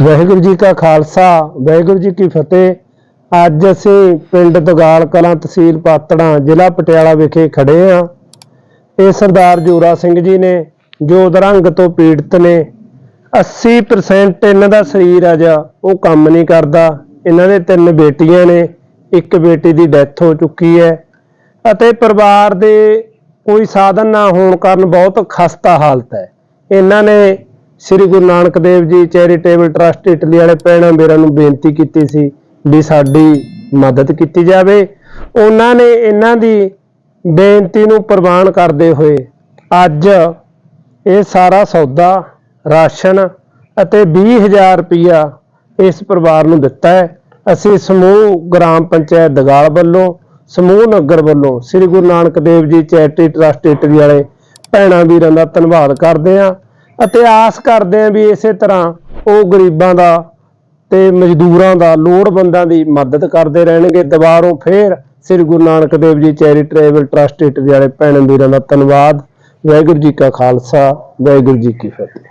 ਵਾਹਿਗੁਰੂ ਜੀ ਕਾ ਖਾਲਸਾ, ਵਾਹਿਗੁਰੂ ਜੀ ਕੀ ਫਤਿਹ। ਅੱਜ ਅਸੀਂ ਪਿੰਡ ਦਗਾਲ ਕਲਾਂ ਤਹਿਸੀਲ ਪਾਤੜਾਂ, ਜ਼ਿਲ੍ਹਾ ਪਟਿਆਲਾ ਵਿਖੇ ਖੜੇ ਹਾਂ ਇਹ ਸਰਦਾਰ ਜੋਰਾ ਸਿੰਘ ਜੀ ਨੇ, ਜੋ ਅਧਰੰਗ ਤੋਂ ਪੀੜਤ ਨੇ 80% ਇਹਨਾਂ ਦਾ ਸਰੀਰ ਆ ਜਾ, ਉਹ ਕੰਮ ਨਹੀਂ ਕਰਦਾ। ਇਹਨਾਂ ਦੇ ਤਿੰਨ ਬੇਟੀਆਂ ਨੇ, ਇੱਕ ਬੇਟੀ ਦੀ ਡੈਥ ਹੋ ਚੁੱਕੀ ਹੈ। ਅਤੇ ਪਰਿਵਾਰ ਦੇ ਕੋਈ ਸਾਧਨ ਨਾ ਹੋਣ ਕਾਰਨ ਬਹੁਤ ਖਸਤਾ ਹਾਲਤ ਹੈ। ਇਹਨਾਂ ਨੇ ਸ੍ਰੀ Guru Nanak Dev ji charitable trust Italy ਵਾਲੇ ਭੈਣਾਂ ਵੀਰਾਂ ਨੂੰ ਬੇਨਤੀ ਕੀਤੀ ਸੀ ਵੀ ਸਾਡੀ ਮਦਦ ਕੀਤੀ ਜਾਵੇ। ਉਹਨਾਂ ਨੇ ਇਹਨਾਂ ਦੀ ਬੇਨਤੀ ਨੂੰ ਪ੍ਰਵਾਨ ਕਰਦੇ ਹੋਏ ਅੱਜ ਇਹ ਸਾਰਾ ਸੌਦਾ, ਰਾਸ਼ਨ ਅਤੇ 20000 ਰੁਪਇਆ ਇਸ ਪਰਿਵਾਰ ਨੂੰ ਦਿੱਤਾ ਹੈ। ਅਸੀਂ ਸਮੂਹ ਗ੍ਰਾਮ ਪੰਚਾਇਤ ਦਗਾਲ ਵੱਲੋਂ, ਸਮੂਹ ਨਗਰ ਵੱਲੋਂ ਸ੍ਰੀ Guru Nanak Dev ji charity trust Italy ਵਾਲੇ ਭੈਣਾਂ ਵੀਰਾਂ ਦਾ ਧੰਨਵਾਦ ਕਰਦੇ ਹਾਂ। ਅਤੇ ਆਸ ਕਰਦੇ ਹਾਂ ਵੀ ਇਸੇ ਤਰ੍ਹਾਂ ਉਹ ਗਰੀਬਾਂ ਦਾ ਤੇ ਮਜ਼ਦੂਰਾਂ ਦਾ ਲੋੜਵੰਦਾਂ ਦੀ ਮਦਦ ਕਰਦੇ ਰਹਿਣਗੇ। ਦੁਬਾਰੋਂ ਫੇਰ ਸ੍ਰੀ Guru Nanak Dev ji charitable trust Italy ਵਾਲੇ ਭੈਣਾਂ ਵੀਰਾਂ ਦਾ ਧੰਨਵਾਦ। ਵਾਹਿਗੁਰੂ ਜੀ ਕਾ ਖਾਲਸਾ, ਵਾਹਿਗੁਰੂ ਜੀ ਕੀ ਫਤਿਹ।